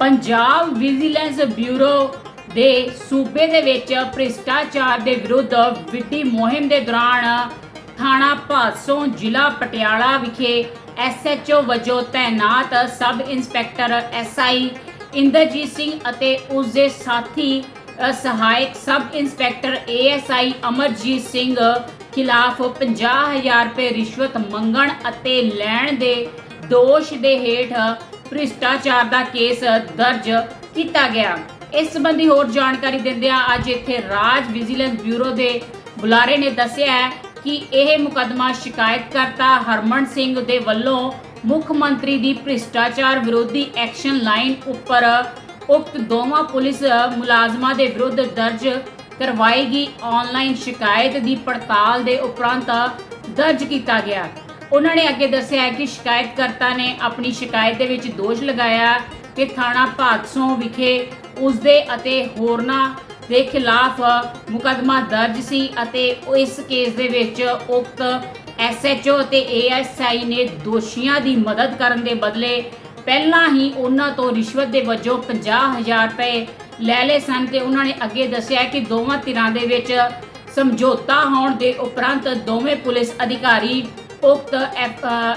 Punjab vigilance bureau ਦੇ ਸੂਬੇ ਦੇ ਵਿੱਚ ਭ੍ਰਿਸ਼ਟਾਚਾਰ ਦੇ ਵਿਰੁੱਧ ਵਿੱਢੀ ਮੁਹਿੰਮ ਦੇ ਦੌਰਾਨ ਥਾਣਾ ਭਾਦਸੋਂ ਜ਼ਿਲ੍ਹਾ ਪਟਿਆਲਾ ਵਿਖੇ ਐਸਐਚਓ ਵਜੋਂ ਤਾਇਨਾਤ sub inspector SI Inderjit Singh ਅਤੇ ਉਸ ਦੇ ਸਾਥੀ ਸਹਾਇਕ sub inspector ASI Amarjit Singh ਖਿਲਾਫ 50000 ਰੁਪਏ ਰਿਸ਼ਵਤ ਮੰਗਣ ਅਤੇ ਲੈਣ ਦੇ ਦੋਸ਼ ਦੇ ਹੇਠ ਭ੍ਰਿਸ਼ਟਾਚਾਰ ਦਾ ਕੇਸ ਦਰਜ ਕੀਤਾ ਗਿਆ। ਇਸ ਸੰਬੰਧੀ ਹੋਰ ਜਾਣਕਾਰੀ ਦਿੰਦਿਆਂ ਅੱਜ ਇੱਥੇ ਰਾਜ ਵਿਜੀਲੈਂਸ ਬਿਊਰੋ ਦੇ ਬੁਲਾਰੇ ਨੇ ਦੱਸਿਆ ਹੈ ਕਿ ਇਹ ਮੁਕੱਦਮਾ ਸ਼ਿਕਾਇਤਕਰਤਾ ਹਰਮਨ ਸਿੰਘ ਦੇ ਵੱਲੋਂ ਮੁੱਖ ਮੰਤਰੀ ਦੀ ਭ੍ਰਿਸ਼ਟਾਚਾਰ ਵਿਰੋਧੀ ਐਕਸ਼ਨ ਲਾਈਨ ਉੱਪਰ ਉਕਤ ਦੋਵਾਂ ਪੁਲਿਸ ਮੁਲਾਜ਼ਮਾਂ ਦੇ ਵਿਰੁੱਧ ਦਰਜ ਕਰਵਾਈ ਗਈ ਆਨਲਾਈਨ ਸ਼ਿਕਾਇਤ ਦੀ ਪੜਤਾਲ ਦੇ ਉਪਰੰਤ ਦਰਜ ਕੀਤਾ ਗਿਆ। ਉਹਨਾਂ ਨੇ ਅੱਗੇ ਦੱਸਿਆ ਕਿ ਸ਼ਿਕਾਇਤਕਰਤਾ ਨੇ ਆਪਣੀ ਸ਼ਿਕਾਇਤ ਦੇ ਵਿੱਚ ਦੋਸ਼ ਲਗਾਇਆ ਕਿ ਥਾਣਾ ਭਾਦਸੋਂ ਵਿਖੇ ਉਸਦੇ ਅਤੇ ਹੋਰਨਾਂ ਦੇ ਖਿਲਾਫ ਮੁਕੱਦਮਾ ਦਰਜ ਸੀ ਅਤੇ ਇਸ ਕੇਸ ਦੇ ਵਿੱਚ ਉਕਤ ਐਸਐਚਓ ਅਤੇ ਏਐਸਆਈ ਨੇ ਦੋਸ਼ੀਆਂ ਦੀ ਮਦਦ ਕਰਨ ਦੇ ਬਦਲੇ ਪਹਿਲਾਂ ਹੀ ਉਹਨਾਂ ਤੋਂ ਰਿਸ਼ਵਤ ਦੇ ਵਜੋਂ 50000 ਰੁਪਏ ਲੈ ਲਏ ਸਨ ਤੇ ਉਹਨਾਂ ਨੇ ਅੱਗੇ ਦੱਸਿਆ ਕਿ ਦੋਵਾਂ ਧਿਰਾਂ ਦੇ ਵਿੱਚ ਸਮਝੌਤਾ ਹੋਣ ਦੇ ਉਪਰੰਤ ਦੋਵੇਂ ਪੁਲਿਸ ਅਧਿਕਾਰੀ ਉਕਤ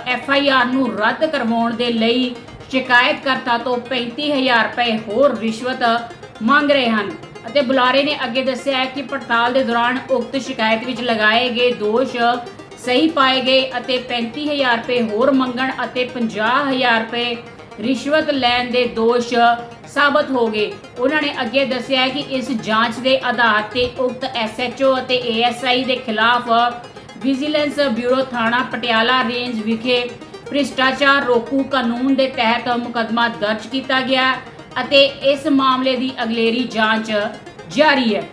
ਐਫ ਆਈ ਆਰ ਨੂੰ ਰੱਦ ਕਰਵਾਉਣ ਦੇ ਲਈ ਸ਼ਿਕਾਇਤਕਰਤਾ ਤੋਂ 35000 ਰੁਪਏ ਹੋਰ ਰਿਸ਼ਵਤ ਮੰਗ ਰਹੇ ਹਨ। ਅਤੇ ਬੁਲਾਰੇ ਨੇ ਅੱਗੇ ਦੱਸਿਆ ਹੈ ਕਿ ਪੜਤਾਲ ਦੇ ਦੌਰਾਨ ਉਕਤ ਸ਼ਿਕਾਇਤ ਵਿੱਚ ਲਗਾਏ ਗਏ ਦੋਸ਼ ਸਹੀ ਪਾਏ ਗਏ ਅਤੇ 35000 ਰੁਪਏ ਹੋਰ ਮੰਗਣ ਅਤੇ 50000 ਰੁਪਏ ਰਿਸ਼ਵਤ ਲੈਣ ਦੇ ਦੋਸ਼ ਸਾਬਤ ਹੋ ਗਏ। ਉਹਨਾਂ ਨੇ ਅੱਗੇ ਦੱਸਿਆ ਕਿ ਇਸ ਜਾਂਚ ਦੇ ਆਧਾਰ ਤੇ ਉਕਤ ਐਸਐਚਓ ਅਤੇ ਏਐਸਆਈ ਦੇ ਖਿਲਾਫ ਵਿਜੀਲੈਂਸ ਬਿਊਰੋ ਥਾਣਾ ਪਟਿਆਲਾ ਰੇਂਜ ਵਿਖੇ ਭ੍ਰਿਸ਼ਟਾਚਾਰ ਰੋਕੂ ਕਾਨੂੰਨ ਦੇ ਤਹਿਤ ਮੁਕੱਦਮਾ ਦਰਜ ਕੀਤਾ ਗਿਆ ਅਤੇ ਇਸ ਮਾਮਲੇ ਦੀ ਅਗਲੇਰੀ ਜਾਂਚ ਜਾਰੀ ਹੈ।